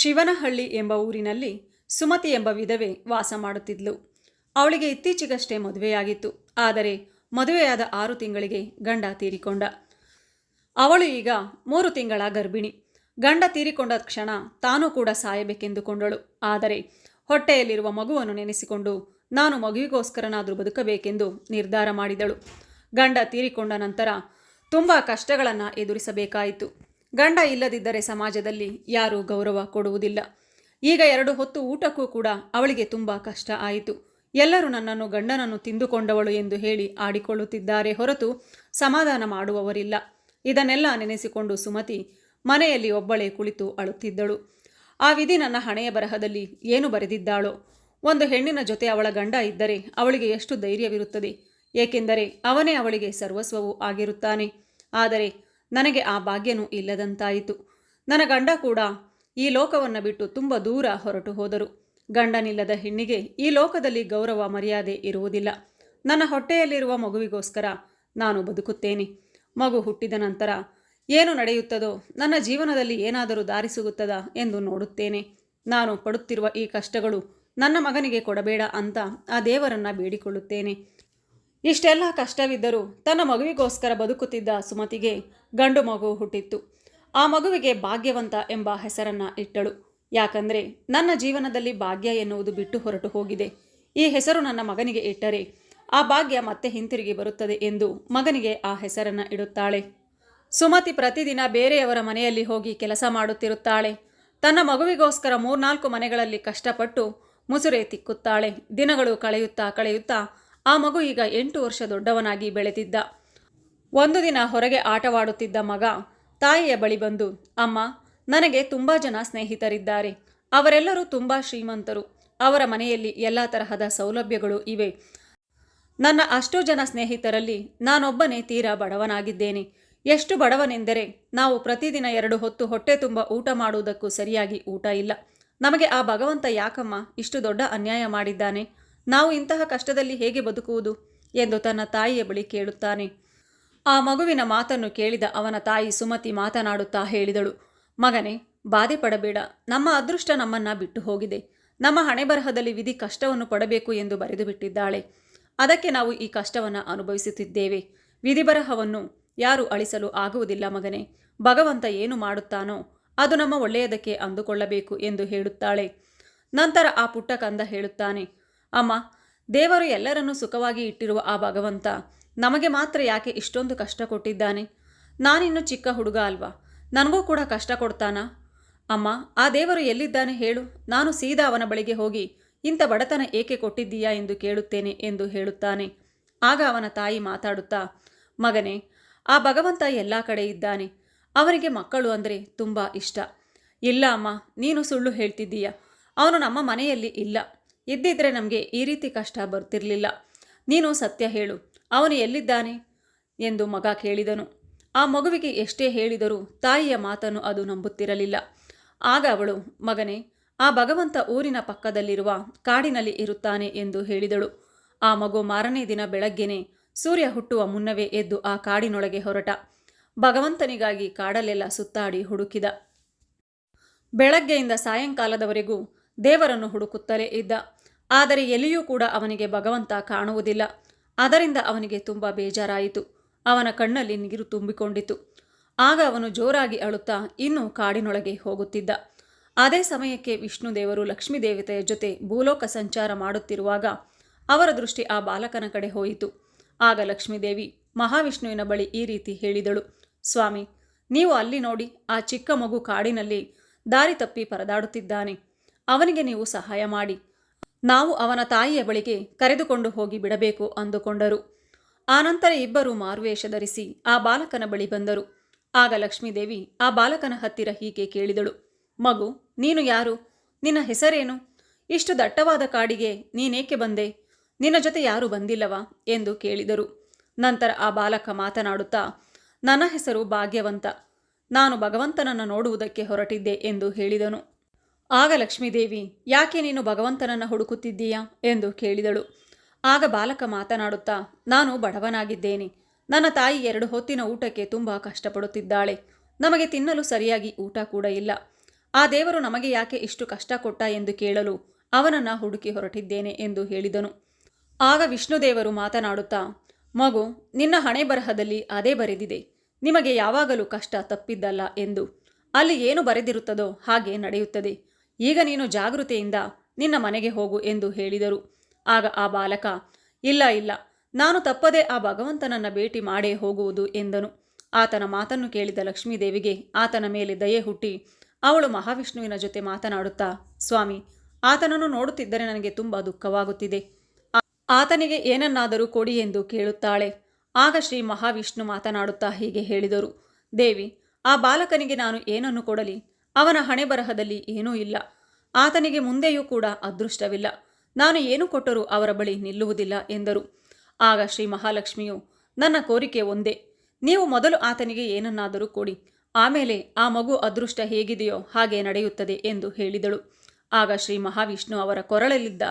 ಶಿವನಹಳ್ಳಿ ಎಂಬ ಊರಿನಲ್ಲಿ ಸುಮತಿ ಎಂಬ ವಿಧವೆ ವಾಸ ಮಾಡುತ್ತಿದ್ಲು. ಅವಳಿಗೆ ಇತ್ತೀಚೆಗಷ್ಟೇ ಮದುವೆಯಾಗಿತ್ತು. ಆದರೆ ಮದುವೆಯಾದ ಆರು ತಿಂಗಳಿಗೆ ಗಂಡ ತೀರಿಕೊಂಡ. ಅವಳು ಈಗ ಮೂರು ತಿಂಗಳ ಗರ್ಭಿಣಿ. ಗಂಡ ತೀರಿಕೊಂಡ ಕ್ಷಣ ತಾನೂ ಕೂಡ ಸಾಯಬೇಕೆಂದುಕೊಂಡಳು. ಆದರೆ ಹೊಟ್ಟೆಯಲ್ಲಿರುವ ಮಗುವನ್ನು ನೆನೆಸಿಕೊಂಡು ನಾನು ಮಗುವಿಗೋಸ್ಕರನಾದರೂ ಬದುಕಬೇಕೆಂದು ನಿರ್ಧಾರ ಮಾಡಿದಳು. ಗಂಡ ತೀರಿಕೊಂಡ ನಂತರ ತುಂಬ ಕಷ್ಟಗಳನ್ನು ಎದುರಿಸಬೇಕಾಯಿತು. ಗಂಡ ಇಲ್ಲದಿದ್ದರೆ ಸಮಾಜದಲ್ಲಿ ಯಾರೂ ಗೌರವ ಕೊಡುವುದಿಲ್ಲ. ಈಗ ಎರಡು ಹೊತ್ತು ಊಟಕ್ಕೂ ಕೂಡ ಅವಳಿಗೆ ತುಂಬ ಕಷ್ಟ ಆಯಿತು. ಎಲ್ಲರೂ ನನ್ನನ್ನು ಗಂಡನನ್ನು ತಿಂದುಕೊಂಡವಳು ಎಂದು ಹೇಳಿ ಆಡಿಕೊಳ್ಳುತ್ತಿದ್ದಾರೆ ಹೊರತು ಸಮಾಧಾನ ಮಾಡುವವರಿಲ್ಲ. ಇದನ್ನೆಲ್ಲ ನೆನೆಸಿಕೊಂಡು ಸುಮತಿ ಮನೆಯಲ್ಲಿ ಒಬ್ಬಳೇ ಕುಳಿತು ಅಳುತ್ತಿದ್ದಳು. ಆ ವಿಧಿ ನನ್ನ ಹಣೆಯ ಬರಹದಲ್ಲಿ ಏನು ಬರೆದಿದ್ದಾಳೋ? ಒಂದು ಹೆಣ್ಣಿನ ಜೊತೆ ಅವಳ ಗಂಡ ಇದ್ದರೆ ಅವಳಿಗೆ ಎಷ್ಟು ಧೈರ್ಯವಿರುತ್ತದೆ? ಏಕೆಂದರೆ ಅವನೇ ಅವಳಿಗೆ ಸರ್ವಸ್ವವೂ ಆಗಿರುತ್ತಾನೆ. ಆದರೆ ನನಗೆ ಆ ಭಾಗ್ಯನೂ ಇಲ್ಲದಂತಾಯಿತು. ನನ್ನ ಗಂಡ ಕೂಡ ಈ ಲೋಕವನ್ನು ಬಿಟ್ಟು ತುಂಬ ದೂರ ಹೊರಟು ಹೋದರು. ಗಂಡನಿಲ್ಲದ ಹೆಣ್ಣಿಗೆ ಈ ಲೋಕದಲ್ಲಿ ಗೌರವ, ಮರ್ಯಾದೆ ಇರುವುದಿಲ್ಲ. ನನ್ನ ಹೊಟ್ಟೆಯಲ್ಲಿರುವ ಮಗುವಿಗೋಸ್ಕರ ನಾನು ಬದುಕುತ್ತೇನೆ. ಮಗು ಹುಟ್ಟಿದ ನಂತರ ಏನು ನಡೆಯುತ್ತದೋ, ನನ್ನ ಜೀವನದಲ್ಲಿ ಏನಾದರೂ ದಾರಿ ಸಿಗುತ್ತದಾ ಎಂದು ನೋಡುತ್ತೇನೆ. ನಾನು ಪಡುತ್ತಿರುವ ಈ ಕಷ್ಟಗಳು ನನ್ನ ಮಗನಿಗೆ ಕೊಡಬೇಡ ಅಂತ ಆ ದೇವರನ್ನು ಬೇಡಿಕೊಳ್ಳುತ್ತೇನೆ. ಇಷ್ಟೆಲ್ಲ ಕಷ್ಟವಿದ್ದರೂ ತನ್ನ ಮಗುವಿಗೋಸ್ಕರ ಬದುಕುತ್ತಿದ್ದ ಸುಮತಿಗೆ ಗಂಡು ಮಗು ಹುಟ್ಟಿತ್ತು. ಆ ಮಗುವಿಗೆ ಭಾಗ್ಯವಂತ ಎಂಬ ಹೆಸರನ್ನ ಇಟ್ಟಳು. ಯಾಕಂದರೆ ನನ್ನ ಜೀವನದಲ್ಲಿ ಭಾಗ್ಯ ಎನ್ನುವುದು ಬಿಟ್ಟು ಹೊರಟು ಹೋಗಿದೆ. ಈ ಹೆಸರು ನನ್ನ ಮಗನಿಗೆ ಇಟ್ಟರೆ ಆ ಭಾಗ್ಯ ಮತ್ತೆ ಹಿಂತಿರುಗಿ ಬರುತ್ತದೆ ಎಂದು ಮಗನಿಗೆ ಆ ಹೆಸರನ್ನು ಇಡುತ್ತಾಳೆ. ಸುಮತಿ ಪ್ರತಿದಿನ ಬೇರೆಯವರ ಮನೆಯಲ್ಲಿ ಹೋಗಿ ಕೆಲಸ ಮಾಡುತ್ತಿರುತ್ತಾಳೆ. ತನ್ನ ಮಗುವಿಗೋಸ್ಕರ ಮೂರ್ನಾಲ್ಕು ಮನೆಗಳಲ್ಲಿ ಕಷ್ಟಪಟ್ಟು ಮುಸುರೆ ತಿಕ್ಕುತ್ತಾಳೆ. ದಿನಗಳು ಕಳೆಯುತ್ತಾ ಕಳೆಯುತ್ತಾ ಆ ಮಗು ಈಗ ಎಂಟು ವರ್ಷ ದೊಡ್ಡವನಾಗಿ ಬೆಳೆದಿದ್ದ. ಒಂದು ದಿನ ಹೊರಗೆ ಆಟವಾಡುತ್ತಿದ್ದ ಮಗ ತಾಯಿಯ ಬಳಿ ಬಂದು, ಅಮ್ಮ, ನನಗೆ ತುಂಬ ಜನ ಸ್ನೇಹಿತರಿದ್ದಾರೆ. ಅವರೆಲ್ಲರೂ ತುಂಬ ಶ್ರೀಮಂತರು. ಅವರ ಮನೆಯಲ್ಲಿ ಎಲ್ಲ ತರಹದ ಸೌಲಭ್ಯಗಳು ಇವೆ. ನನ್ನ ಅಷ್ಟು ಜನ ಸ್ನೇಹಿತರಲ್ಲಿ ನಾನೊಬ್ಬನೇ ತೀರಾ ಬಡವನಾಗಿದ್ದೇನೆ. ಎಷ್ಟು ಬಡವನೆಂದರೆ ನಾವು ಪ್ರತಿದಿನ ಎರಡು ಹೊತ್ತು ಹೊಟ್ಟೆ ತುಂಬ ಊಟ ಮಾಡುವುದಕ್ಕೂ ಸರಿಯಾಗಿ ಊಟ ಇಲ್ಲ. ನಮಗೆ ಆ ಭಗವಂತ ಯಾಕಮ್ಮ ಇಷ್ಟು ದೊಡ್ಡ ಅನ್ಯಾಯ ಮಾಡಿದ್ದಾನೆ? ನಾವು ಇಂತಹ ಕಷ್ಟದಲ್ಲಿ ಹೇಗೆ ಬದುಕುವುದು? ಎಂದು ತನ್ನ ತಾಯಿಯ ಬಳಿ ಕೇಳುತ್ತಾನೆ. ಆ ಮಗುವಿನ ಮಾತನ್ನು ಕೇಳಿದ ಅವನ ತಾಯಿ ಸುಮತಿ ಮಾತನಾಡುತ್ತಾ ಹೇಳಿದಳು, ಮಗನೇ, ಬಾಧೆ ಪಡಬೇಡ. ನಮ್ಮ ಅದೃಷ್ಟ ನಮ್ಮನ್ನ ಬಿಟ್ಟು ಹೋಗಿದೆ. ನಮ್ಮ ಹಣೆ ಬರಹದಲ್ಲಿ ವಿಧಿ ಕಷ್ಟವನ್ನು ಪಡಬೇಕು ಎಂದು ಬರೆದು ಬಿಟ್ಟಿದ್ದಾಳೆ ಅದಕ್ಕೆ ನಾವು ಈ ಕಷ್ಟವನ್ನು ಅನುಭವಿಸುತ್ತಿದ್ದೇವೆ. ವಿಧಿಬರಹವನ್ನು ಯಾರು ಅಳಿಸಲು ಆಗುವುದಿಲ್ಲ ಮಗನೇ. ಭಗವಂತ ಏನು ಮಾಡುತ್ತಾನೋ, ಅದು ನಮ್ಮ ಒಳ್ಳೆಯದಕ್ಕೆ ಅಂದುಕೊಳ್ಳಬೇಕು ಎಂದು ಹೇಳುತ್ತಾಳೆ. ನಂತರ ಆ ಪುಟ್ಟ ಕಂದ ಹೇಳುತ್ತಾನೆ, ಅಮ್ಮ, ದೇವರು ಎಲ್ಲರನ್ನೂ ಸುಖವಾಗಿ ಇಟ್ಟಿರುವ ಆ ಭಗವಂತ. ನಮಗೆ ಮಾತ್ರ ಯಾಕೆ ಇಷ್ಟೊಂದು ಕಷ್ಟ ಕೊಟ್ಟಿದ್ದಾನೆ? ನಾನಿನ್ನು ಚಿಕ್ಕ ಹುಡುಗ ಅಲ್ವಾ? ನನಗೂ ಕೂಡ ಕಷ್ಟ ಕೊಡ್ತಾನಾ? ಅಮ್ಮ, ಆ ದೇವರು ಎಲ್ಲಿದ್ದಾನೆ ಹೇಳು? ನಾನು ಸೀದಾ ಅವನ ಬಳಿಗೆ ಹೋಗಿ, ಇಂಥ ಬಡತನ ಏಕೆ ಕೊಟ್ಟಿದ್ದೀಯಾ ಎಂದು ಕೇಳುತ್ತೇನೆ ಎಂದು ಹೇಳುತ್ತಾನೆ. ಆಗ ಅವನ ತಾಯಿ ಮಾತಾಡುತ್ತಾ, ಮಗನೇ, ಆ ಭಗವಂತ ಎಲ್ಲ ಕಡೆ ಇದ್ದಾನೆ. ಅವನಿಗೆ ಮಕ್ಕಳು ಅಂದರೆ ತುಂಬ ಇಷ್ಟ. ಇಲ್ಲ ಅಮ್ಮ, ನೀನು ಸುಳ್ಳು ಹೇಳ್ತಿದ್ದೀಯ? ಅವನು ನಮ್ಮ ಮನೆಯಲ್ಲಿ ಇಲ್ಲ. ಇದ್ದಿದ್ರೆ ನಮಗೆ ಈ ರೀತಿ ಕಷ್ಟ ಬರ್ತಿರಲಿಲ್ಲ. ನೀನು ಸತ್ಯ ಹೇಳು. ಅವನು ಎಲ್ಲಿದ್ದಾನೆ ಎಂದು ಮಗ ಕೇಳಿದನು. ಆ ಮಗುವಿಗೆ ಎಷ್ಟೇ ಹೇಳಿದರೂ ತಾಯಿಯ ಮಾತನ್ನು ಅದು ನಂಬುತ್ತಿರಲಿಲ್ಲ. ಆಗ ಅವಳು, ಮಗನೇ, ಆ ಭಗವಂತ ಊರಿನ ಪಕ್ಕದಲ್ಲಿರುವ ಕಾಡಿನಲ್ಲಿ ಇರುತ್ತಾನೆ ಎಂದು ಹೇಳಿದಳು. ಆ ಮಗು ಮಾರನೇ ದಿನ ಬೆಳಗ್ಗೆನೆ ಸೂರ್ಯ ಹುಟ್ಟುವ ಮುನ್ನವೇ ಎದ್ದು ಆ ಕಾಡಿನೊಳಗೆ ಹೊರಟ. ಭಗವಂತನಿಗಾಗಿ ಕಾಡಲೆಲ್ಲ ಸುತ್ತಾಡಿ ಹುಡುಕಿದ. ಬೆಳಗ್ಗೆಯಿಂದ ಸಾಯಂಕಾಲದವರೆಗೂ ದೇವರನ್ನು ಹುಡುಕುತ್ತಲೇ ಇದ್ದ. ಆದರೆ ಎಲ್ಲಿಯೂ ಕೂಡ ಅವನಿಗೆ ಭಗವಂತ ಕಾಣುವುದಿಲ್ಲ. ಅದರಿಂದ ಅವನಿಗೆ ತುಂಬ ಬೇಜಾರಾಯಿತು. ಅವನ ಕಣ್ಣಲ್ಲಿ ನೀರು ತುಂಬಿಕೊಂಡಿತು ಆಗ ಅವನು ಜೋರಾಗಿ ಅಳುತ್ತಾ ಇನ್ನೂ ಕಾಡಿನೊಳಗೆ ಹೋಗುತ್ತಿದ್ದ. ಅದೇ ಸಮಯಕ್ಕೆ ವಿಷ್ಣು ದೇವರು ಲಕ್ಷ್ಮೀ ದೇವತೆಯ ಜೊತೆ ಭೂಲೋಕ ಸಂಚಾರ ಮಾಡುತ್ತಿರುವಾಗ ಅವರ ದೃಷ್ಟಿ ಆ ಬಾಲಕನ ಕಡೆ ಹೋಯಿತು. ಆಗ ಲಕ್ಷ್ಮೀದೇವಿ ಮಹಾವಿಷ್ಣುವಿನ ಬಳಿ ಈ ರೀತಿ ಹೇಳಿದಳು. ಸ್ವಾಮಿ, ನೀವು ಅಲ್ಲಿ ನೋಡಿ ಆ ಚಿಕ್ಕ ಮಗು ಕಾಡಿನಲ್ಲಿ ದಾರಿ ತಪ್ಪಿ ಪರದಾಡುತ್ತಿದ್ದಾನೆ. ಅವನಿಗೆ ನೀವು ಸಹಾಯ ಮಾಡಿ. ನಾವು ಅವನ ತಾಯಿಯ ಬಳಿಗೆ ಕರೆದುಕೊಂಡು ಹೋಗಿ ಬಿಡಬೇಕು ಅಂದುಕೊಂಡರು. ಆನಂತರ ಇಬ್ಬರು ಮಾರುವೇಷ ಧರಿಸಿ ಆ ಬಾಲಕನ ಬಳಿ ಬಂದರು. ಆಗ ಲಕ್ಷ್ಮೀದೇವಿ ಆ ಬಾಲಕನ ಹತ್ತಿರ ಹೀಗೆ ಕೇಳಿದಳು. ಮಗು, ನೀನು ಯಾರು? ನಿನ್ನ ಹೆಸರೇನು? ಇಷ್ಟು ದಟ್ಟವಾದ ಕಾಡಿಗೆ ನೀನೇಕೆ ಬಂದೆ? ನಿನ್ನ ಜೊತೆ ಯಾರು ಬಂದಿಲ್ಲವಾ? ಎಂದು ಕೇಳಿದರು. ನಂತರ ಆ ಬಾಲಕ ಮಾತನಾಡುತ್ತಾ, ನನ್ನ ಹೆಸರು ಭಾಗ್ಯವಂತ. ನಾನು ಭಗವಂತನನ್ನು ನೋಡುವುದಕ್ಕೆ ಹೊರಟಿದ್ದೆ ಎಂದು ಹೇಳಿದನು. ಆಗ ಲಕ್ಷ್ಮೀದೇವಿ, ಯಾಕೆ ನೀನು ಭಗವಂತನನ್ನು ಹುಡುಕುತ್ತಿದ್ದೀಯಾ? ಎಂದು ಕೇಳಿದಳು. ಆಗ ಬಾಲಕ ಮಾತನಾಡುತ್ತಾ, ನಾನು ಬಡವನಾಗಿದ್ದೇನೆ. ನನ್ನ ತಾಯಿ ಎರಡು ಹೊತ್ತಿನ ಊಟಕ್ಕೆ ತುಂಬ ಕಷ್ಟಪಡುತ್ತಿದ್ದಾಳೆ. ನಮಗೆ ತಿನ್ನಲು ಸರಿಯಾಗಿ ಊಟ ಕೂಡ ಇಲ್ಲ. ಆ ದೇವರು ನಮಗೆ ಯಾಕೆ ಇಷ್ಟು ಕಷ್ಟ ಕೊಟ್ಟ? ಎಂದು ಕೇಳಲು ಅವನನ್ನು ಹುಡುಕಿ ಹೊರಟಿದ್ದೇನೆ ಎಂದು ಹೇಳಿದನು. ಆಗ ವಿಷ್ಣುದೇವರು ಮಾತನಾಡುತ್ತಾ, ಮಗು, ನಿನ್ನ ಹಣೆ ಬರಹದಲ್ಲಿ ಅದೇ ಬರೆದಿದೆ. ನಿಮಗೆ ಯಾವಾಗಲೂ ಕಷ್ಟ ತಪ್ಪಿದ್ದಲ್ಲ ಎಂದು. ಅಲ್ಲಿ ಏನು ಬರೆದಿರುತ್ತದೋ ಹಾಗೆ ನಡೆಯುತ್ತದೆ. ಈಗ ನೀನು ಜಾಗೃತೆಯಿಂದ ನಿನ್ನ ಮನೆಗೆ ಹೋಗು ಎಂದು ಹೇಳಿದರು. ಆಗ ಆ ಬಾಲಕ, ಇಲ್ಲ ಇಲ್ಲ, ನಾನು ತಪ್ಪದೇ ಆ ಭಗವಂತನನ್ನ ಭೇಟಿ ಮಾಡೇ ಹೋಗುವುದು ಎಂದನು. ಆತನ ಮಾತನ್ನು ಕೇಳಿದ ಲಕ್ಷ್ಮೀದೇವಿಗೆ ಆತನ ಮೇಲೆ ದಯೆ ಹುಟ್ಟಿ ಅವಳು ಮಹಾವಿಷ್ಣುವಿನ ಜೊತೆ ಮಾತನಾಡುತ್ತಾ, ಸ್ವಾಮಿ, ಆತನನ್ನು ನೋಡುತ್ತಿದ್ದರೆ ನನಗೆ ತುಂಬ ದುಃಖವಾಗುತ್ತಿದೆ. ಆತನಿಗೆ ಏನನ್ನಾದರೂ ಕೊಡಿ ಎಂದು ಕೇಳುತ್ತಾಳೆ. ಆಗ ಶ್ರೀ ಮಹಾವಿಷ್ಣು ಮಾತನಾಡುತ್ತಾ ಹೀಗೆ ಹೇಳಿದರು. ದೇವಿ, ಆ ಬಾಲಕನಿಗೆ ನಾನು ಏನನ್ನು ಕೊಡಲಿ? ಅವನ ಹಣೆ ಬರಹದಲ್ಲಿ ಏನೂ ಇಲ್ಲ. ಆತನಿಗೆ ಮುಂದೆಯೂ ಕೂಡ ಅದೃಷ್ಟವಿಲ್ಲ. ನಾನು ಏನು ಕೊಟ್ಟರೂ ಅವರ ಬಳಿ ನಿಲ್ಲುವುದಿಲ್ಲ ಎಂದರು. ಆಗ ಶ್ರೀ ಮಹಾಲಕ್ಷ್ಮಿಯು, ನನ್ನ ಕೋರಿಕೆ ಒಂದೇ. ನೀವು ಮೊದಲು ಆತನಿಗೆ ಏನನ್ನಾದರೂ ಕೊಡಿ. ಆಮೇಲೆ ಆ ಮಗು ಅದೃಷ್ಟ ಹೇಗಿದೆಯೋ ಹಾಗೆ ನಡೆಯುತ್ತದೆ ಎಂದು ಹೇಳಿದಳು. ಆಗ ಶ್ರೀ ಮಹಾವಿಷ್ಣು ಅವರ ಕೊರಳಲ್ಲಿದ್ದ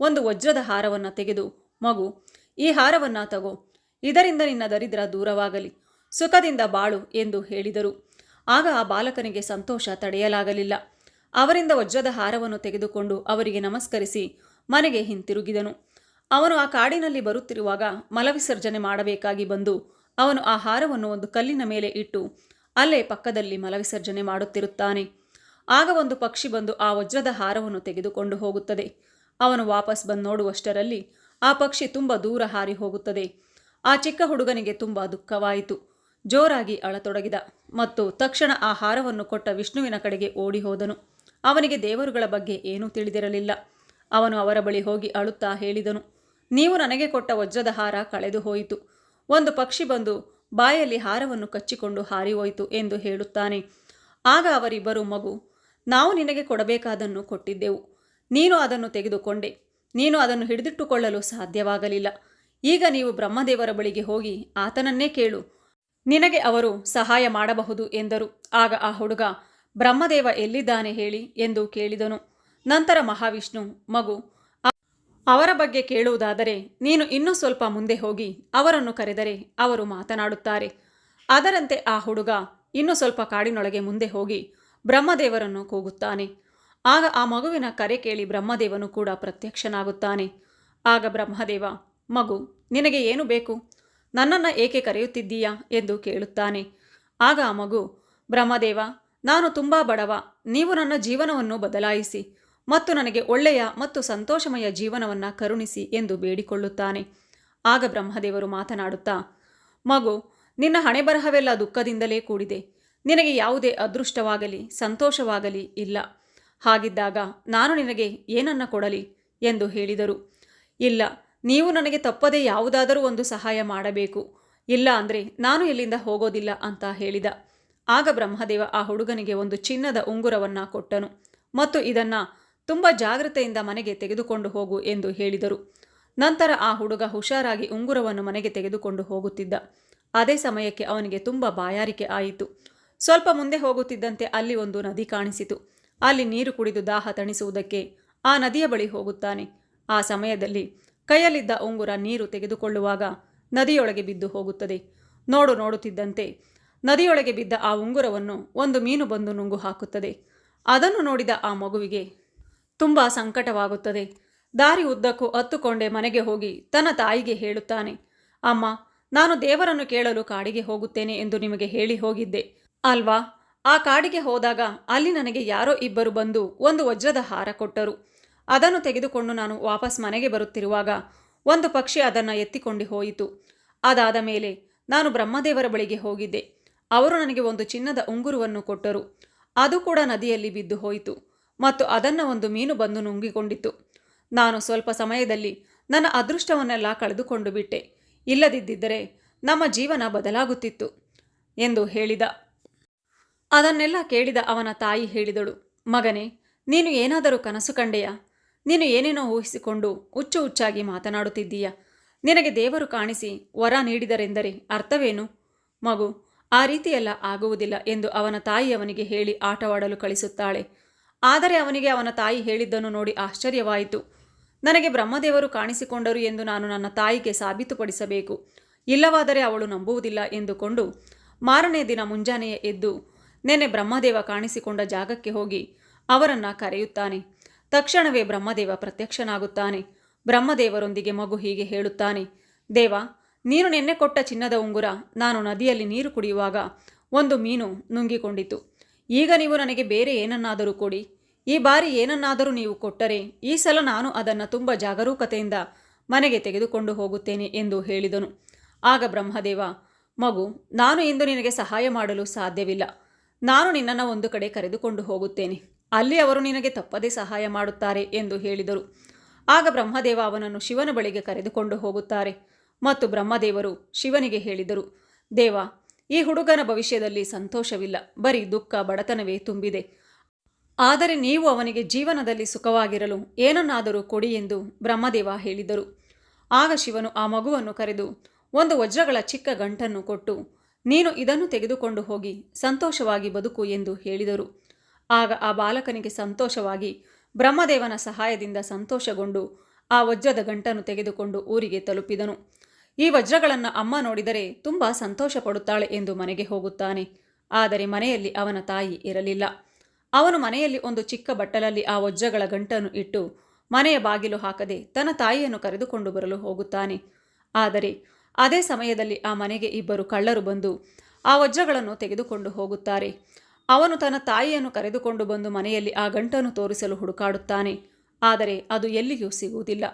ಒಂದು ವಜ್ರದ ಹಾರವನ್ನು ತೆಗೆದು, ಮಗು, ಈ ಹಾರವನ್ನು ತಗೋ. ಇದರಿಂದ ನಿನ್ನ ದರಿದ್ರ ದೂರವಾಗಲಿ. ಸುಖದಿಂದ ಬಾಳು ಎಂದು ಹೇಳಿದರು. ಆಗ ಆ ಬಾಲಕನಿಗೆ ಸಂತೋಷ ತಡೆಯಲಾಗಲಿಲ್ಲ. ಅವರಿಂದ ವಜ್ರದ ಹಾರವನ್ನು ತೆಗೆದುಕೊಂಡು ಅವರಿಗೆ ನಮಸ್ಕರಿಸಿ ಮನೆಗೆ ಹಿಂತಿರುಗಿದನು. ಅವನು ಆ ಕಾಡಿನಲ್ಲಿ ಬರುತ್ತಿರುವಾಗ ಮಲವಿಸರ್ಜನೆ ಮಾಡಬೇಕಾಗಿ ಬಂದು ಅವನು ಆ ಹಾರವನ್ನು ಒಂದು ಕಲ್ಲಿನ ಮೇಲೆ ಇಟ್ಟು ಅಲ್ಲೇ ಪಕ್ಕದಲ್ಲಿ ಮಲವಿಸರ್ಜನೆ ಮಾಡುತ್ತಿರುತ್ತಾನೆ. ಆಗ ಒಂದು ಪಕ್ಷಿ ಬಂದು ಆ ವಜ್ರದ ಹಾರವನ್ನು ತೆಗೆದುಕೊಂಡು ಹೋಗುತ್ತದೆ. ಅವನು ವಾಪಸ್ ಬಂದು ನೋಡುವಷ್ಟರಲ್ಲಿ ಆ ಪಕ್ಷಿ ತುಂಬ ದೂರ ಹಾರಿ ಹೋಗುತ್ತದೆ. ಆ ಚಿಕ್ಕ ಹುಡುಗನಿಗೆ ತುಂಬ ದುಃಖವಾಯಿತು. ಜೋರಾಗಿ ಅಳತೊಡಗಿದ ಮತ್ತು ತಕ್ಷಣ ಆ ಹಾರವನ್ನು ಕೊಟ್ಟ ವಿಷ್ಣುವಿನ ಕಡೆಗೆ ಓಡಿ ಹೋದನು. ಅವನಿಗೆ ದೇವರುಗಳ ಬಗ್ಗೆ ಏನೂ ತಿಳಿದಿರಲಿಲ್ಲ. ಅವನು ಅವರ ಬಳಿ ಹೋಗಿ ಅಳುತ್ತಾ ಹೇಳಿದನು, ನೀವು ನನಗೆ ಕೊಟ್ಟ ವಜ್ರದ ಹಾರ ಕಳೆದು ಹೋಯಿತು. ಒಂದು ಪಕ್ಷಿ ಬಂದು ಬಾಯಲ್ಲಿ ಹಾರವನ್ನು ಕಚ್ಚಿಕೊಂಡು ಹಾರಿ ಹೋಯಿತು ಎಂದು ಹೇಳುತ್ತಾನೆ. ಆಗ ಅವರಿಬ್ಬರು, ಮಗು, ನಾವು ನಿನಗೆ ಕೊಡಬೇಕಾದನ್ನು ಕೊಟ್ಟಿದ್ದೆವು. ನೀನು ಅದನ್ನು ತೆಗೆದುಕೊಂಡೆ. ನೀನು ಅದನ್ನು ಹಿಡಿದಿಟ್ಟುಕೊಳ್ಳಲು ಸಾಧ್ಯವಾಗಲಿಲ್ಲ. ಈಗ ನೀವು ಬ್ರಹ್ಮದೇವರ ಬಳಿಗೆ ಹೋಗಿ ಆತನನ್ನೇ ಕೇಳು. ನಿನಗೆ ಅವರು ಸಹಾಯ ಮಾಡಬಹುದು ಎಂದರು. ಆಗ ಆ ಹುಡುಗ, ಬ್ರಹ್ಮದೇವ ಎಲ್ಲಿದ್ದಾನೆ ಹೇಳಿ ಎಂದು ಕೇಳಿದನು. ನಂತರ ಮಹಾವಿಷ್ಣು, ಮಗು, ಅವರ ಬಗ್ಗೆ ಕೇಳುವುದಾದರೆ ನೀನು ಇನ್ನೂ ಸ್ವಲ್ಪ ಮುಂದೆ ಹೋಗಿ ಅವರನ್ನು ಕರೆದರೆ ಅವರು ಮಾತನಾಡುತ್ತಾರೆ. ಅದರಂತೆ ಆ ಹುಡುಗ ಇನ್ನು ಸ್ವಲ್ಪ ಕಾಡಿನೊಳಗೆ ಮುಂದೆ ಹೋಗಿ ಬ್ರಹ್ಮದೇವರನ್ನು ಕೂಗುತ್ತಾನೆ. ಆಗ ಆ ಮಗುವಿನ ಕರೆ ಕೇಳಿ ಬ್ರಹ್ಮದೇವನು ಕೂಡ ಪ್ರತ್ಯಕ್ಷನಾಗುತ್ತಾನೆ. ಆಗ ಬ್ರಹ್ಮದೇವ, ಮಗು, ನಿನಗೆ ಏನು ಬೇಕು? ನನ್ನನ್ನು ಏಕೆ ಕರೆಯುತ್ತಿದ್ದೀಯಾ ಎಂದು ಕೇಳುತ್ತಾನೆ. ಆಗ ಆ ಮಗು, ಬ್ರಹ್ಮದೇವ, ನಾನು ತುಂಬ ಬಡವ. ನೀವು ನನ್ನ ಜೀವನವನ್ನು ಬದಲಾಯಿಸಿ ಮತ್ತು ನನಗೆ ಒಳ್ಳೆಯ ಮತ್ತು ಸಂತೋಷಮಯ ಜೀವನವನ್ನು ಕರುಣಿಸಿ ಎಂದು ಬೇಡಿಕೊಳ್ಳುತ್ತಾನೆ. ಆಗ ಬ್ರಹ್ಮದೇವರು ಮಾತನಾಡುತ್ತಾ, ಮಗು, ನಿನ್ನ ಹಣೆ ಬರಹವೆಲ್ಲ ದುಃಖದಿಂದಲೇ ಕೂಡಿದೆ. ನಿನಗೆ ಯಾವುದೇ ಅದೃಷ್ಟವಾಗಲಿ, ಸಂತೋಷವಾಗಲಿ ಇಲ್ಲ. ಹಾಗಿದ್ದಾಗ ನಾನು ನಿನಗೆ ಏನನ್ನ ಕೊಡಲಿ? ಎಂದು ಹೇಳಿದರು. ಇಲ್ಲ ನೀವು ನನಗೆ ತಪ್ಪದೇ ಯಾವುದಾದರೂ ಒಂದು ಸಹಾಯ ಮಾಡಬೇಕು. ಇಲ್ಲ ಅಂದರೆ ನಾನು ಇಲ್ಲಿಂದ ಹೋಗೋದಿಲ್ಲ ಅಂತ ಹೇಳಿದ. ಆಗ ಬ್ರಹ್ಮದೇವ ಆ ಹುಡುಗನಿಗೆ ಒಂದು ಚಿನ್ನದ ಉಂಗುರವನ್ನು ಕೊಟ್ಟನು ಮತ್ತು ಇದನ್ನು ತುಂಬ ಜಾಗ್ರತೆಯಿಂದ ಮನೆಗೆ ತೆಗೆದುಕೊಂಡು ಹೋಗು ಎಂದು ಹೇಳಿದರು. ನಂತರ ಆ ಹುಡುಗ ಹುಷಾರಾಗಿ ಉಂಗುರವನ್ನು ಮನೆಗೆ ತೆಗೆದುಕೊಂಡು ಹೋಗುತ್ತಿದ್ದ. ಅದೇ ಸಮಯಕ್ಕೆ ಅವನಿಗೆ ತುಂಬ ಬಾಯಾರಿಕೆ ಆಯಿತು. ಸ್ವಲ್ಪ ಮುಂದೆ ಹೋಗುತ್ತಿದ್ದಂತೆ ಅಲ್ಲಿ ಒಂದು ನದಿ ಕಾಣಿಸಿತು. ಅಲ್ಲಿ ನೀರು ಕುಡಿದು ದಾಹ ತಣಿಸುವುದಕ್ಕೆ ಆ ನದಿಯ ಬಳಿ ಹೋಗುತ್ತಾನೆ. ಆ ಸಮಯದಲ್ಲಿ ಕೈಯಲ್ಲಿದ್ದ ಉಂಗುರ ನೀರು ತೆಗೆದುಕೊಳ್ಳುವಾಗ ನದಿಯೊಳಗೆ ಬಿದ್ದು ಹೋಗುತ್ತದೆ. ನೋಡು ನೋಡುತ್ತಿದ್ದಂತೆ ನದಿಯೊಳಗೆ ಬಿದ್ದ ಆ ಉಂಗುರವನ್ನು ಒಂದು ಮೀನು ಬಂದು ನುಂಗು ಹಾಕುತ್ತದೆ. ಅದನ್ನು ನೋಡಿದ ಆ ಮಗುವಿಗೆ ತುಂಬ ಸಂಕಟವಾಗುತ್ತದೆ. ದಾರಿ ಉದ್ದಕ್ಕೂ ಹತ್ತುಕೊಂಡೇ ಮನೆಗೆ ಹೋಗಿ ತನ್ನ ತಾಯಿಗೆ ಹೇಳುತ್ತಾನೆ, ಅಮ್ಮ, ನಾನು ದೇವರನ್ನು ಕೇಳಲು ಕಾಡಿಗೆ ಹೋಗುತ್ತೇನೆ ಎಂದು ನಿಮಗೆ ಹೇಳಿ ಹೋಗಿದ್ದೆ. ಅಲ್ವಾ? ಆ ಕಾಡಿಗೆ ಹೋದಾಗ ಅಲ್ಲಿ ನನಗೆ ಯಾರೋ ಇಬ್ಬರು ಬಂದು ಒಂದು ವಜ್ರದ ಹಾರ ಕೊಟ್ಟರು. ಅದನ್ನು ತೆಗೆದುಕೊಂಡು ನಾನು ವಾಪಸ್ ಮನೆಗೆ ಬರುತ್ತಿರುವಾಗ ಒಂದು ಪಕ್ಷಿ ಅದನ್ನು ಎತ್ತಿಕೊಂಡು ಹೋಯಿತು. ಅದಾದ ಮೇಲೆ ನಾನು ಬ್ರಹ್ಮದೇವರ ಬಳಿಗೆ ಹೋಗಿದ್ದೆ. ಅವರು ನನಗೆ ಒಂದು ಚಿನ್ನದ ಉಂಗುರವನ್ನು ಕೊಟ್ಟರು. ಅದು ಕೂಡ ನದಿಯಲ್ಲಿ ಬಿದ್ದು ಹೋಯಿತು ಮತ್ತು ಅದನ್ನು ಒಂದು ಮೀನು ಬಂದು ನುಂಗಿಕೊಂಡಿತ್ತು. ನಾನು ಸ್ವಲ್ಪ ಸಮಯದಲ್ಲಿ ನನ್ನ ಅದೃಷ್ಟವನ್ನೆಲ್ಲ ಕಳೆದುಕೊಂಡು ಬಿಟ್ಟೆ. ಇಲ್ಲದಿದ್ದರೆ ನಮ್ಮ ಜೀವನ ಬದಲಾಗುತ್ತಿತ್ತು ಎಂದು ಹೇಳಿದ. ಅದನ್ನೆಲ್ಲ ಕೇಳಿದ ಅವನ ತಾಯಿ ಹೇಳಿದಳು, ಮಗನೇ, ನೀನು ಏನಾದರೂ ಕನಸು ಕಂಡೆಯಾ? ನೀನು ಏನೇನೋ ಊಹಿಸಿಕೊಂಡು ಹುಚ್ಚು ಹುಚ್ಚಾಗಿ ಮಾತನಾಡುತ್ತಿದ್ದೀಯ? ನಿನಗೆ ದೇವರು ಕಾಣಿಸಿ ವರ ನೀಡಿದರೆಂದರೆ ಅರ್ಥವೇನು? ಮಗು, ಆ ರೀತಿಯೆಲ್ಲ ಆಗುವುದಿಲ್ಲ ಎಂದು ಅವನ ತಾಯಿ ಅವನಿಗೆ ಹೇಳಿ ಆಟವಾಡಲು ಕಳಿಸುತ್ತಾಳೆ. ಆದರೆ ಅವನಿಗೆ ಅವನ ತಾಯಿ ಹೇಳಿದ್ದನ್ನು ನೋಡಿ ಆಶ್ಚರ್ಯವಾಯಿತು. ನನಗೆ ಬ್ರಹ್ಮದೇವರು ಕಾಣಿಸಿಕೊಂಡರು ಎಂದು ನಾನು ನನ್ನ ತಾಯಿಗೆ ಸಾಬೀತುಪಡಿಸಬೇಕು. ಇಲ್ಲವಾದರೆ ಅವಳು ನಂಬುವುದಿಲ್ಲ ಎಂದುಕೊಂಡು ಮಾರನೇ ದಿನ ಮುಂಜಾನೆಯೇ ಎದ್ದು ನೆನೆ ಬ್ರಹ್ಮದೇವ ಕಾಣಿಸಿಕೊಂಡ ಜಾಗಕ್ಕೆ ಹೋಗಿ ಅವರನ್ನು ಕರೆಯುತ್ತಾನೆ. ತಕ್ಷಣವೇ ಬ್ರಹ್ಮದೇವ ಪ್ರತ್ಯಕ್ಷನಾಗುತ್ತಾನೆ. ಬ್ರಹ್ಮದೇವರೊಂದಿಗೆ ಮಗು ಹೀಗೆ ಹೇಳುತ್ತಾನೆ, ದೇವ, ನೀನು ನಿನ್ನೆ ಕೊಟ್ಟ ಚಿನ್ನದ ಉಂಗುರ ನಾನು ನದಿಯಲ್ಲಿ ನೀರು ಕುಡಿಯುವಾಗ ಒಂದು ಮೀನು ನುಂಗಿಕೊಂಡಿತು. ಈಗ ನೀವು ನನಗೆ ಬೇರೆ ಏನನ್ನಾದರೂ ಕೊಡಿ. ಈ ಬಾರಿ ಏನನ್ನಾದರೂ ನೀವು ಕೊಟ್ಟರೆ ಈ ಸಲ ನಾನು ಅದನ್ನು ತುಂಬ ಜಾಗರೂಕತೆಯಿಂದ ಮನೆಗೆ ತೆಗೆದುಕೊಂಡು ಹೋಗುತ್ತೇನೆ ಎಂದು ಹೇಳಿದನು. ಆಗ ಬ್ರಹ್ಮದೇವ, ಮಗು, ನಾನು ಇಂದು ನಿನಗೆ ಸಹಾಯ ಮಾಡಲು ಸಾಧ್ಯವಿಲ್ಲ. ನಾನು ನಿನ್ನನ್ನು ಒಂದು ಕಡೆ ಕರೆದುಕೊಂಡು ಹೋಗುತ್ತೇನೆ. ಅಲ್ಲಿ ಅವರು ನಿನಗೆ ತಪ್ಪದೇ ಸಹಾಯ ಮಾಡುತ್ತಾರೆ ಎಂದು ಹೇಳಿದರು. ಆಗ ಬ್ರಹ್ಮದೇವ ಅವನನ್ನು ಶಿವನ ಬಳಿಗೆ ಕರೆದುಕೊಂಡು ಹೋಗುತ್ತಾರೆ. ಮತ್ತು ಬ್ರಹ್ಮದೇವರು ಶಿವನಿಗೆ ಹೇಳಿದರು, ದೇವ, ಈ ಹುಡುಗನ ಭವಿಷ್ಯದಲ್ಲಿ ಸಂತೋಷವಿಲ್ಲ, ಬರೀ ದುಃಖ, ಬಡತನವೇ ತುಂಬಿದೆ. ಆದರೆ ನೀವು ಅವನಿಗೆ ಜೀವನದಲ್ಲಿ ಸುಖವಾಗಿರಲು ಏನನ್ನಾದರೂ ಕೊಡಿ ಎಂದು ಬ್ರಹ್ಮದೇವ ಹೇಳಿದರು. ಆಗ ಶಿವನು ಆ ಮಗುವನ್ನು ಕರೆದು, ಒಂದು ವಜ್ರಗಳ ಚಿಕ್ಕ ಗಂಟನ್ನು ಕೊಟ್ಟು, ನೀನು ಇದನ್ನು ತೆಗೆದುಕೊಂಡು ಹೋಗಿ, ಸಂತೋಷವಾಗಿ ಬದುಕು ಎಂದು ಹೇಳಿದರು. ಆಗ ಆ ಬಾಲಕನಿಗೆ ಸಂತೋಷವಾಗಿ ಬ್ರಹ್ಮದೇವನ ಸಹಾಯದಿಂದ ಸಂತೋಷಗೊಂಡು ಆ ವಜ್ರದ ಗಂಟನ್ನು ತೆಗೆದುಕೊಂಡು ಊರಿಗೆ ತಲುಪಿದನು. ಈ ವಜ್ರಗಳನ್ನು ಅಮ್ಮ ನೋಡಿದರೆ ತುಂಬ ಸಂತೋಷ ಪಡುತ್ತಾಳೆ ಎಂದು ಮನೆಗೆ ಹೋಗುತ್ತಾನೆ. ಆದರೆ ಮನೆಯಲ್ಲಿ ಅವನ ತಾಯಿ ಇರಲಿಲ್ಲ. ಅವನು ಮನೆಯಲ್ಲಿ ಒಂದು ಚಿಕ್ಕ ಬಟ್ಟಲಲ್ಲಿ ಆ ವಜ್ರಗಳ ಗಂಟನ್ನು ಇಟ್ಟು ಮನೆಯ ಬಾಗಿಲು ಹಾಕದೆ ತನ್ನ ತಾಯಿಯನ್ನು ಕರೆದುಕೊಂಡು ಬರಲು ಹೋಗುತ್ತಾನೆ. ಆದರೆ ಅದೇ ಸಮಯದಲ್ಲಿ ಆ ಮನೆಗೆ ಇಬ್ಬರು ಕಳ್ಳರು ಬಂದು ಆ ವಜ್ರಗಳನ್ನು ತೆಗೆದುಕೊಂಡು ಹೋಗುತ್ತಾರೆ. ಅವನು ತನ್ನ ತಾಯಿಯನ್ನು ಕರೆದುಕೊಂಡು ಬಂದು ಮನೆಯಲ್ಲಿ ಆ ಗಂಟನ್ನು ತೋರಿಸಲು ಹುಡುಕಾಡುತ್ತಾನೆ. ಆದರೆ ಅದು ಎಲ್ಲಿಯೂ ಸಿಗುವುದಿಲ್ಲ.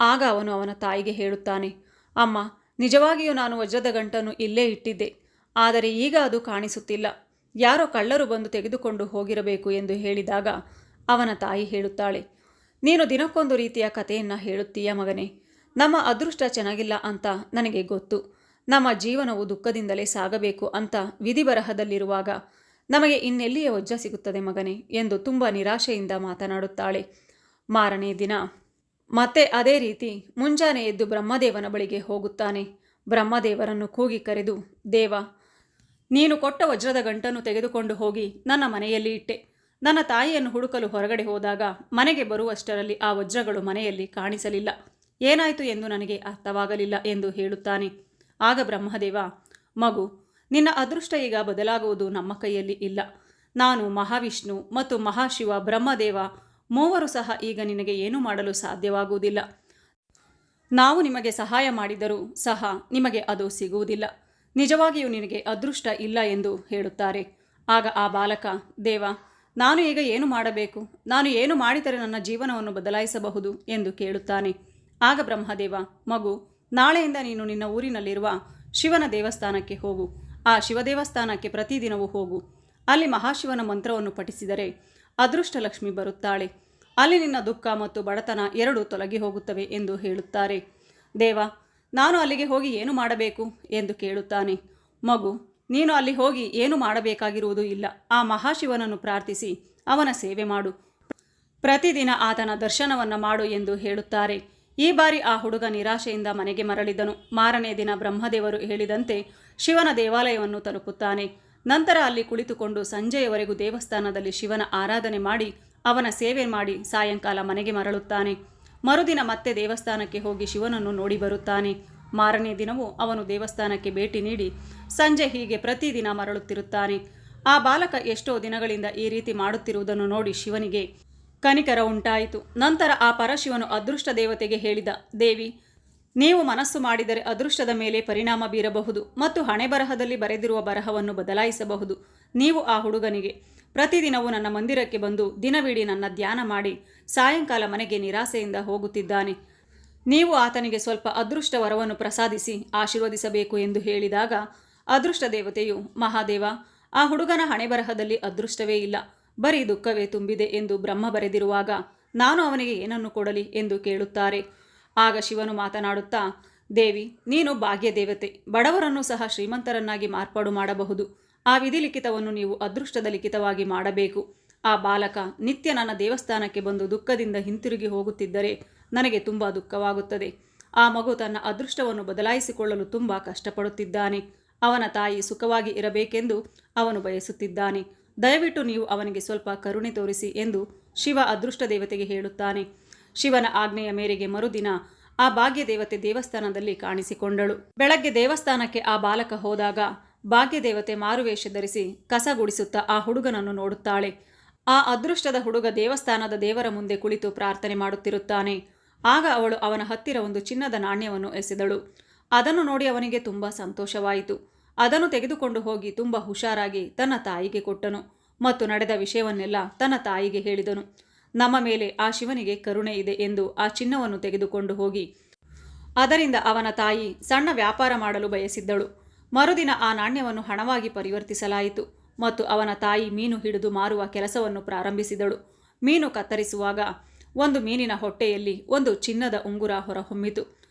ಆಗ ಅವನು ಅವನ ತಾಯಿಗೆ ಹೇಳುತ್ತಾನೆ, ಅಮ್ಮ, ನಿಜವಾಗಿಯೂ ನಾನು ವಜ್ರದ ಗಂಟನ್ನು ಇಲ್ಲೇ ಇಟ್ಟಿದ್ದೆ. ಆದರೆ ಈಗ ಅದು ಕಾಣಿಸುತ್ತಿಲ್ಲ. ಯಾರೋ ಕಳ್ಳರು ಬಂದು ತೆಗೆದುಕೊಂಡು ಹೋಗಿರಬೇಕು ಎಂದು ಹೇಳಿದಾಗ ಅವನ ತಾಯಿ ಹೇಳುತ್ತಾಳೆ, ನೀನು ದಿನಕ್ಕೊಂದು ರೀತಿಯ ಕಥೆಯನ್ನು ಹೇಳುತ್ತೀಯ ಮಗನೇ. ನಮ್ಮ ಅದೃಷ್ಟ ಚೆನ್ನಾಗಿಲ್ಲ ಅಂತ ನನಗೆ ಗೊತ್ತು. ನಮ್ಮ ಜೀವನವು ದುಃಖದಿಂದಲೇ ಸಾಗಬೇಕು ಅಂತ ವಿಧಿ ಬರಹದಲ್ಲಿರುವಾಗ ನಮಗೆ ಇನ್ನೆಲ್ಲಿಯೇ ವಜ್ರ ಸಿಗುತ್ತದೆ ಮಗನೇ ಎಂದು ತುಂಬ ನಿರಾಶೆಯಿಂದ ಮಾತನಾಡುತ್ತಾಳೆ. ಮಾರನೇ ದಿನ ಮತ್ತೆ ಅದೇ ರೀತಿ ಮುಂಜಾನೆ ಎದ್ದು ಬ್ರಹ್ಮದೇವನ ಬಳಿಗೆ ಹೋಗುತ್ತಾನೆ. ಬ್ರಹ್ಮದೇವರನ್ನು ಕೂಗಿ ಕರೆದು, ದೇವ, ನೀನು ಕೊಟ್ಟ ವಜ್ರದ ಗಂಟನ್ನು ತೆಗೆದುಕೊಂಡು ಹೋಗಿ ನನ್ನ ಮನೆಯಲ್ಲಿ ಇಟ್ಟೆ. ನನ್ನ ತಾಯಿಯನ್ನು ಹುಡುಕಲು ಹೊರಗಡೆ ಹೋದಾಗ ಮನೆಗೆ ಬರುವಷ್ಟರಲ್ಲಿ ಆ ವಜ್ರಗಳು ಮನೆಯಲ್ಲಿ ಕಾಣಿಸಲಿಲ್ಲ. ಏನಾಯಿತು ಎಂದು ನನಗೆ ಅರ್ಥವಾಗಲಿಲ್ಲ ಎಂದು ಹೇಳುತ್ತಾನೆ. ಆಗ ಬ್ರಹ್ಮದೇವ, ಮಗು ನಿನ್ನ ಅದೃಷ್ಟ ಈಗ ಬದಲಾಗುವುದು ನಮ್ಮ ಕೈಯಲ್ಲಿ ಇಲ್ಲ. ನಾನು ಮಹಾವಿಷ್ಣು ಮತ್ತು ಮಹಾಶಿವ, ಬ್ರಹ್ಮದೇವ, ಮೂವರು ಸಹ ಈಗ ನಿನಗೆ ಏನು ಮಾಡಲು ಸಾಧ್ಯವಾಗುವುದಿಲ್ಲ. ನಾವು ನಿಮಗೆ ಸಹಾಯ ಮಾಡಿದರೂ ಸಹ ನಿಮಗೆ ಅದು ಸಿಗುವುದಿಲ್ಲ. ನಿಜವಾಗಿಯೂ ನಿನಗೆ ಅದೃಷ್ಟ ಇಲ್ಲ ಎಂದು ಹೇಳುತ್ತಾರೆ. ಆಗ ಆ ಬಾಲಕ, ದೇವ, ನಾನು ಈಗ ಏನು ಮಾಡಬೇಕು? ನಾನು ಏನು ಮಾಡಿದರೆ ನನ್ನ ಜೀವನವನ್ನು ಬದಲಾಯಿಸಬಹುದು? ಎಂದು ಕೇಳುತ್ತಾನೆ. ಆಗ ಬ್ರಹ್ಮದೇವ, ಮಗು, ನಾಳೆಯಿಂದ ನೀನು ನಿನ್ನ ಊರಿನಲ್ಲಿರುವ ಶಿವನ ದೇವಸ್ಥಾನಕ್ಕೆ ಹೋಗು. ಆ ಶಿವದೇವಸ್ಥಾನಕ್ಕೆ ಪ್ರತಿದಿನವೂ ಹೋಗು. ಅಲ್ಲಿ ಮಹಾಶಿವನ ಮಂತ್ರವನ್ನು ಪಠಿಸಿದರೆ ಅದೃಷ್ಟಲಕ್ಷ್ಮಿ ಬರುತ್ತಾಳೆ. ಅಲ್ಲಿ ನಿನ್ನ ದುಃಖ ಮತ್ತು ಬಡತನ ಎರಡೂ ತೊಲಗಿ ಹೋಗುತ್ತವೆ ಎಂದು ಹೇಳುತ್ತಾರೆ. ದೇವ, ನಾನು ಅಲ್ಲಿಗೆ ಹೋಗಿ ಏನು ಮಾಡಬೇಕು ಎಂದು ಕೇಳುತ್ತಾನೆ. ಮಗು, ನೀನು ಅಲ್ಲಿ ಹೋಗಿ ಏನು ಮಾಡಬೇಕಾಗಿರುವುದು ಇಲ್ಲ. ಆ ಮಹಾಶಿವನನ್ನು ಪ್ರಾರ್ಥಿಸಿ, ಅವನ ಸೇವೆ ಮಾಡು. ಪ್ರತಿದಿನ ಆತನ ದರ್ಶನವನ್ನು ಮಾಡು ಎಂದು ಹೇಳುತ್ತಾರೆ. ಈ ಬಾರಿ ಆ ಹುಡುಗ ನಿರಾಶೆಯಿಂದ ಮನೆಗೆ ಮರಳಿದನು. ಮಾರನೇ ದಿನ ಬ್ರಹ್ಮದೇವರು ಹೇಳಿದಂತೆ ಶಿವನ ದೇವಾಲಯವನ್ನು ತಲುಪುತ್ತಾನೆ. ನಂತರ ಅಲ್ಲಿ ಕುಳಿತುಕೊಂಡು ಸಂಜೆಯವರೆಗೂ ದೇವಸ್ಥಾನದಲ್ಲಿ ಶಿವನ ಆರಾಧನೆ ಮಾಡಿ, ಅವನ ಸೇವೆ ಮಾಡಿ ಸಾಯಂಕಾಲ ಮನೆಗೆ ಮರಳುತ್ತಾನೆ. ಮರುದಿನ ಮತ್ತೆ ದೇವಸ್ಥಾನಕ್ಕೆ ಹೋಗಿ ಶಿವನನ್ನು ನೋಡಿ ಬರುತ್ತಾನೆ. ಮಾರನೇ ದಿನವೂ ಅವನು ದೇವಸ್ಥಾನಕ್ಕೆ ಭೇಟಿ ನೀಡಿ ಸಂಜೆ ಹೀಗೆ ಪ್ರತಿದಿನ ಮರಳುತ್ತಿರುತ್ತಾನೆ. ಆ ಬಾಲಕ ಎಷ್ಟೋ ದಿನಗಳಿಂದ ಈ ರೀತಿ ಮಾಡುತ್ತಿರುವುದನ್ನು ನೋಡಿ ಶಿವನಿಗೆ ಕನಿಕರ ಉಂಟಾಯಿತು. ನಂತರ ಆ ಪರಶಿವನು ಅದೃಷ್ಟ ದೇವತೆಗೆ ಹೇಳಿದ, ದೇವಿ ನೀವು ಮನಸ್ಸು ಮಾಡಿದರೆ ಅದೃಷ್ಟದ ಮೇಲೆ ಪರಿಣಾಮ ಬೀರಬಹುದು ಮತ್ತು ಹಣೆ ಬರಹದಲ್ಲಿ ಬರೆದಿರುವ ಬರಹವನ್ನು ಬದಲಾಯಿಸಬಹುದು. ನೀವು ಆ ಹುಡುಗನಿಗೆ, ಪ್ರತಿದಿನವೂ ನನ್ನ ಮಂದಿರಕ್ಕೆ ಬಂದು ದಿನವಿಡೀ ನನ್ನ ಧ್ಯಾನ ಮಾಡಿ ಸಾಯಂಕಾಲ ಮನೆಗೆ ನಿರಾಸೆಯಿಂದ ಹೋಗುತ್ತಿದ್ದಾನೆ. ನೀವು ಆತನಿಗೆ ಸ್ವಲ್ಪ ಅದೃಷ್ಟ ವರವನ್ನು ಪ್ರಸಾದಿಸಿ ಆಶೀರ್ವದಿಸಬೇಕು ಎಂದು ಹೇಳಿದಾಗ, ಅದೃಷ್ಟ ದೇವತೆಯು, ಮಹಾದೇವ, ಆ ಹುಡುಗನ ಹಣೆಬರಹದಲ್ಲಿ ಅದೃಷ್ಟವೇ ಇಲ್ಲ, ಬರೀ ದುಃಖವೇ ತುಂಬಿದೆ ಎಂದು ಬ್ರಹ್ಮ ಬರೆದಿರುವಾಗ, ನಾನು ಅವನಿಗೆ ಏನನ್ನು ಕೊಡಲಿ? ಎಂದು ಕೇಳುತ್ತಾರೆ. ಆಗ ಶಿವನು ಮಾತನಾಡುತ್ತಾ, ದೇವಿ, ನೀನು ಭಾಗ್ಯ ದೇವತೆ ಬಡವರನ್ನು ಸಹ ಶ್ರೀಮಂತರನ್ನಾಗಿ ಮಾರ್ಪಾಡು ಮಾಡಬಹುದು. ಆ ವಿಧಿ ಲಿಖಿತವನ್ನು ನೀವು ಅದೃಷ್ಟದ ಲಿಖಿತವಾಗಿ ಮಾಡಬೇಕು. ಆ ಬಾಲಕ ನಿತ್ಯ ನನ್ನ ದೇವಸ್ಥಾನಕ್ಕೆ ಬಂದು ದುಃಖದಿಂದ ಹಿಂತಿರುಗಿ ಹೋಗುತ್ತಿದ್ದರೆ ನನಗೆ ತುಂಬ ದುಃಖವಾಗುತ್ತದೆ. ಆ ಮಗು ತನ್ನ ಅದೃಷ್ಟವನ್ನು ಬದಲಾಯಿಸಿಕೊಳ್ಳಲು ತುಂಬ ಕಷ್ಟಪಡುತ್ತಿದ್ದಾನೆ. ಅವನ ತಾಯಿ ಸುಖವಾಗಿ ಇರಬೇಕೆಂದು ಅವನು ಬಯಸುತ್ತಿದ್ದಾನೆ. ದಯವಿಟ್ಟು ನೀವು ಅವನಿಗೆ ಸ್ವಲ್ಪ ಕರುಣೆ ತೋರಿಸಿ ಎಂದು ಶಿವ ಅದೃಷ್ಟ ದೇವತೆಗೆ ಹೇಳುತ್ತಾನೆ. ಶಿವನ ಆಜ್ಞೆಯ ಮೇರೆಗೆ ಮರುದಿನ ಆ ಭಾಗ್ಯ ದೇವತೆ ದೇವಸ್ಥಾನದಲ್ಲಿ ಕಾಣಿಸಿಕೊಂಡಳು. ಬೆಳಗ್ಗೆ ದೇವಸ್ಥಾನಕ್ಕೆ ಆ ಬಾಲಕ ಹೋದಾಗ ಭಾಗ್ಯದೇವತೆ ಮಾರುವೇಷ ಧರಿಸಿ ಕಸ ಗುಡಿಸುತ್ತಾ ಆ ಹುಡುಗನನ್ನು ನೋಡುತ್ತಾಳೆ. ಆ ಅದೃಷ್ಟದ ಹುಡುಗ ದೇವಸ್ಥಾನದ ದೇವರ ಮುಂದೆ ಕುಳಿತು ಪ್ರಾರ್ಥನೆ ಮಾಡುತ್ತಿರುತ್ತಾನೆ. ಆಗ ಅವಳು ಅವನ ಹತ್ತಿರ ಒಂದು ಚಿನ್ನದ ನಾಣ್ಯವನ್ನು ಎಸೆದಳು. ಅದನ್ನು ನೋಡಿ ಅವನಿಗೆ ತುಂಬ ಸಂತೋಷವಾಯಿತು. ಅದನ್ನು ತೆಗೆದುಕೊಂಡು ಹೋಗಿ ತುಂಬ ಹುಷಾರಾಗಿ ತನ್ನ ತಾಯಿಗೆ ಕೊಟ್ಟನು ಮತ್ತು ನಡೆದ ವಿಷಯವನ್ನೆಲ್ಲ ತನ್ನ ತಾಯಿಗೆ ಹೇಳಿದನು. ನಮ್ಮ ಮೇಲೆ ಆ ಶಿವನಿಗೆ ಕರುಣೆ ಇದೆ ಎಂದು ಆ ಚಿನ್ನವನ್ನು ತೆಗೆದುಕೊಂಡು ಹೋಗಿ. ಅದರಿಂದ ಅವನ ತಾಯಿ ಸಣ್ಣ ವ್ಯಾಪಾರ ಮಾಡಲು ಬಯಸಿದ್ದಳು. ಮರುದಿನ ಆ ನಾಣ್ಯವನ್ನು ಹಣವಾಗಿ ಪರಿವರ್ತಿಸಲಾಯಿತು ಮತ್ತು ಅವನ ತಾಯಿ ಮೀನು ಹಿಡಿದು ಮಾರುವ ಕೆಲಸವನ್ನು ಪ್ರಾರಂಭಿಸಿದಳು. ಮೀನು ಕತ್ತರಿಸುವಾಗ ಒಂದು ಮೀನಿನ ಹೊಟ್ಟೆಯಲ್ಲಿ ಒಂದು ಚಿನ್ನದ ಉಂಗುರ ಹೊರಹೊಮ್ಮಿತು.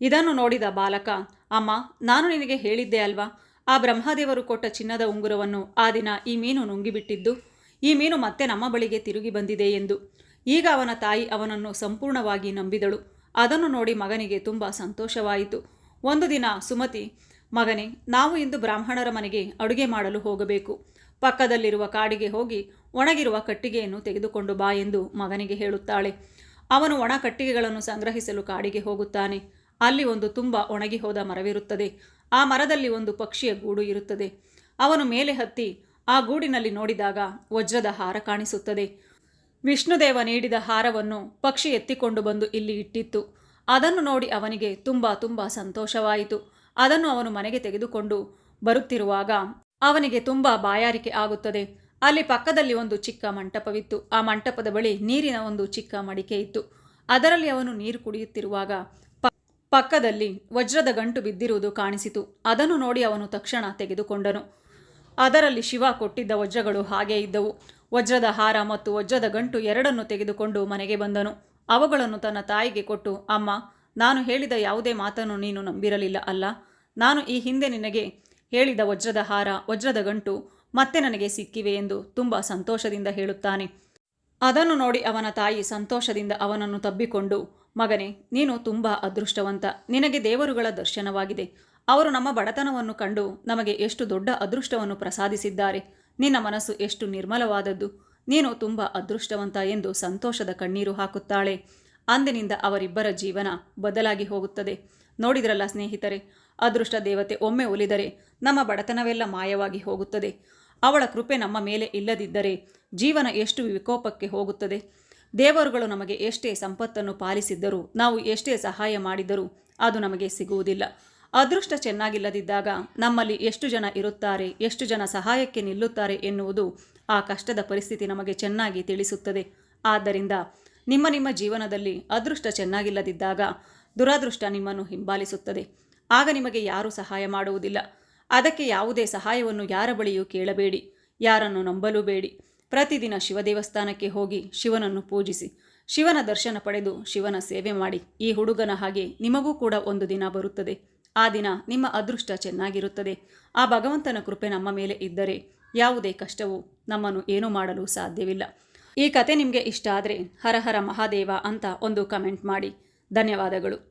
ಇದನ್ನು ನೋಡಿದ ಬಾಲಕ, ಅಮ್ಮ, ನಾನು ನಿನಗೆ ಹೇಳಿದ್ದೆ ಅಲ್ವಾ? ಆ ಬ್ರಹ್ಮದೇವರು ಕೊಟ್ಟ ಚಿನ್ನದ ಉಂಗುರವನ್ನು ಆ ದಿನ ಈ ಮೀನು ನುಂಗಿಬಿಟ್ಟಿದ್ದು ಈ ಮೀನು ಮತ್ತೆ ನಮ್ಮ ಬಳಿಗೆ ತಿರುಗಿ ಬಂದಿದೆ ಎಂದು. ಈಗ ಅವನ ತಾಯಿ ಅವನನ್ನು ಸಂಪೂರ್ಣವಾಗಿ ನಂಬಿದಳು. ಅದನ್ನು ನೋಡಿ ಮಗನಿಗೆ ತುಂಬ ಸಂತೋಷವಾಯಿತು. ಒಂದು ದಿನ ಸುಮತಿ, ಮಗನೇ, ನಾವು ಇಂದು ಬ್ರಾಹ್ಮಣರ ಮನೆಗೆ ಅಡುಗೆ ಮಾಡಲು ಹೋಗಬೇಕು. ಪಕ್ಕದಲ್ಲಿರುವ ಕಾಡಿಗೆ ಹೋಗಿ ಒಣಗಿರುವ ಕಟ್ಟಿಗೆಯನ್ನು ತೆಗೆದುಕೊಂಡು ಬಾ ಎಂದು ಮಗನಿಗೆ ಹೇಳುತ್ತಾಳೆ. ಅವನು ಒಣ ಕಟ್ಟಿಗೆಗಳನ್ನು ಸಂಗ್ರಹಿಸಲು ಕಾಡಿಗೆ ಹೋಗುತ್ತಾನೆ. ಅಲ್ಲಿ ಒಂದು ತುಂಬ ಒಣಗಿ ಹೋದ ಮರವಿರುತ್ತದೆ. ಆ ಮರದಲ್ಲಿ ಒಂದು ಪಕ್ಷಿಯ ಗೂಡು ಇರುತ್ತದೆ. ಅವನು ಮೇಲೆ ಹತ್ತಿ ಆ ಗೂಡಿನಲ್ಲಿ ನೋಡಿದಾಗ ವಜ್ರದ ಹಾರ ಕಾಣಿಸುತ್ತದೆ. ವಿಷ್ಣುದೇವ ನೀಡಿದ ಹಾರವನ್ನು ಪಕ್ಷಿ ಎತ್ತಿಕೊಂಡು ಬಂದು ಇಲ್ಲಿ ಇಟ್ಟಿತ್ತು. ಅದನ್ನು ನೋಡಿ ಅವನಿಗೆ ತುಂಬ ತುಂಬ ಸಂತೋಷವಾಯಿತು. ಅದನ್ನು ಅವನು ಮನೆಗೆ ತೆಗೆದುಕೊಂಡು ಬರುತ್ತಿರುವಾಗ ಅವನಿಗೆ ತುಂಬ ಬಾಯಾರಿಕೆ ಆಗುತ್ತದೆ. ಅಲ್ಲಿ ಪಕ್ಕದಲ್ಲಿ ಒಂದು ಚಿಕ್ಕ ಮಂಟಪವಿತ್ತು. ಆ ಮಂಟಪದ ಬಳಿ ನೀರಿನ ಒಂದು ಚಿಕ್ಕ ಮಡಿಕೆ ಇತ್ತು. ಅದರಲ್ಲಿ ಅವನು ನೀರು ಕುಡಿಯುತ್ತಿರುವಾಗ ಪಕ್ಕದಲ್ಲಿ ವಜ್ರದ ಗಂಟು ಬಿದ್ದಿರುವುದು ಕಾಣಿಸಿತು. ಅದನ್ನು ನೋಡಿ ಅವನು ತಕ್ಷಣ ತೆಗೆದುಕೊಂಡನು. ಅದರಲ್ಲಿ ಶಿವ ಕೊಟ್ಟಿದ್ದ ವಜ್ರಗಳು ಹಾಗೇ ಇದ್ದವು. ವಜ್ರದ ಹಾರ ಮತ್ತು ವಜ್ರದ ಗಂಟು ಎರಡನ್ನು ತೆಗೆದುಕೊಂಡು ಮನೆಗೆ ಬಂದನು. ಅವುಗಳನ್ನು ತನ್ನ ತಾಯಿಗೆ ಕೊಟ್ಟು, ಅಮ್ಮ, ನಾನು ಹೇಳಿದ ಯಾವುದೇ ಮಾತನ್ನು ನೀನು ನಂಬಿರಲಿಲ್ಲ ಅಲ್ಲ. ನಾನು ಈ ಹಿಂದೆ ನಿನಗೆ ಹೇಳಿದ ವಜ್ರದ ಹಾರ, ವಜ್ರದ ಗಂಟು ಮತ್ತೆ ನನಗೆ ಸಿಕ್ಕಿವೆ ಎಂದು ತುಂಬ ಸಂತೋಷದಿಂದ ಹೇಳುತ್ತಾನೆ. ಅದನ್ನು ನೋಡಿ ಅವನ ತಾಯಿ ಸಂತೋಷದಿಂದ ಅವನನ್ನು ತಬ್ಬಿಕೊಂಡು, ಮಗನೇ, ನೀನು ತುಂಬ ಅದೃಷ್ಟವಂತ. ನಿನಗೆ ದೇವರುಗಳ ದರ್ಶನವಾಗಿದೆ. ಅವರು ನಮ್ಮ ಬಡತನವನ್ನು ಕಂಡು ನಮಗೆ ಎಷ್ಟು ದೊಡ್ಡ ಅದೃಷ್ಟವನ್ನು ಪ್ರಸಾದಿಸಿದ್ದಾರೆ. ನಿನ್ನ ಮನಸ್ಸು ಎಷ್ಟು ನಿರ್ಮಲವಾದದ್ದು. ನೀನು ತುಂಬ ಅದೃಷ್ಟವಂತ ಎಂದು ಸಂತೋಷದ ಕಣ್ಣೀರು ಹಾಕುತ್ತಾಳೆ. ಅಂದಿನಿಂದ ಅವರಿಬ್ಬರ ಜೀವನ ಬದಲಾಗಿ ಹೋಗುತ್ತದೆ. ನೋಡಿದ್ರಲ್ಲ ಸ್ನೇಹಿತರೆ, ಅದೃಷ್ಟ ದೇವತೆ ಒಮ್ಮೆ ಒಲಿದರೆ ನಮ್ಮ ಬಡತನವೆಲ್ಲ ಮಾಯವಾಗಿ ಹೋಗುತ್ತದೆ. ಅವಳ ಕೃಪೆ ನಮ್ಮ ಮೇಲೆ ಇಲ್ಲದಿದ್ದರೆ ಜೀವನ ಎಷ್ಟು ವಿಕೋಪಕ್ಕೆ ಹೋಗುತ್ತದೆ. ದೇವರುಗಳು ನಮಗೆ ಎಷ್ಟೇ ಸಂಪತ್ತನ್ನು ಪಾಲಿಸಿದ್ದರೂ ನಾವು ಎಷ್ಟೇ ಸಹಾಯ ಮಾಡಿದರೂ ಅದು ನಮಗೆ ಸಿಗುವುದಿಲ್ಲ. ಅದೃಷ್ಟ ಚೆನ್ನಾಗಿಲ್ಲದಿದ್ದಾಗ ನಮ್ಮಲ್ಲಿ ಎಷ್ಟು ಜನ ಇರುತ್ತಾರೆ, ಎಷ್ಟು ಜನ ಸಹಾಯಕ್ಕೆ ನಿಲ್ಲುತ್ತಾರೆ ಎನ್ನುವುದು ಆ ಕಷ್ಟದ ಪರಿಸ್ಥಿತಿ ನಮಗೆ ಚೆನ್ನಾಗಿ ತಿಳಿಸುತ್ತದೆ. ಆದ್ದರಿಂದ ನಿಮ್ಮ ನಿಮ್ಮ ಜೀವನದಲ್ಲಿ ಅದೃಷ್ಟ ಚೆನ್ನಾಗಿಲ್ಲದಿದ್ದಾಗ ದುರಾದೃಷ್ಟ ನಿಮ್ಮನ್ನು ಹಿಂಬಾಲಿಸುತ್ತದೆ. ಆಗ ನಿಮಗೆ ಯಾರೂ ಸಹಾಯ ಮಾಡುವುದಿಲ್ಲ. ಅದಕ್ಕೆ ಯಾವುದೇ ಸಹಾಯವನ್ನು ಯಾರ ಬಳಿಯೂ ಕೇಳಬೇಡಿ. ಯಾರನ್ನು ನಂಬಲೂ ಬೇಡಿ ಪ್ರತಿದಿನ ಶಿವ ದೇವಸ್ಥಾನಕ್ಕೆ ಹೋಗಿ ಶಿವನನ್ನು ಪೂಜಿಸಿ. ಶಿವನ ದರ್ಶನ ಪಡೆದು ಶಿವನ ಸೇವೆ ಮಾಡಿ. ಈ ಹುಡುಗನ ಹಾಗೆ ನಿಮಗೂ ಕೂಡ ಒಂದು ದಿನ ಬರುತ್ತದೆ. ಆ ದಿನ ನಿಮ್ಮ ಅದೃಷ್ಟ ಚೆನ್ನಾಗಿರುತ್ತದೆ. ಆ ಭಗವಂತನ ಕೃಪೆ ನಮ್ಮ ಮೇಲೆ ಇದ್ದರೆ ಯಾವುದೇ ಕಷ್ಟವು ನಮ್ಮನ್ನು ಏನೂ ಮಾಡಲು ಸಾಧ್ಯವಿಲ್ಲ. ಈ ಕತೆ ನಿಮಗೆ ಇಷ್ಟ ಆದರೆ ಹರ ಹರ ಮಹಾದೇವ ಅಂತ ಒಂದು ಕಮೆಂಟ್ ಮಾಡಿ. ಧನ್ಯವಾದಗಳು.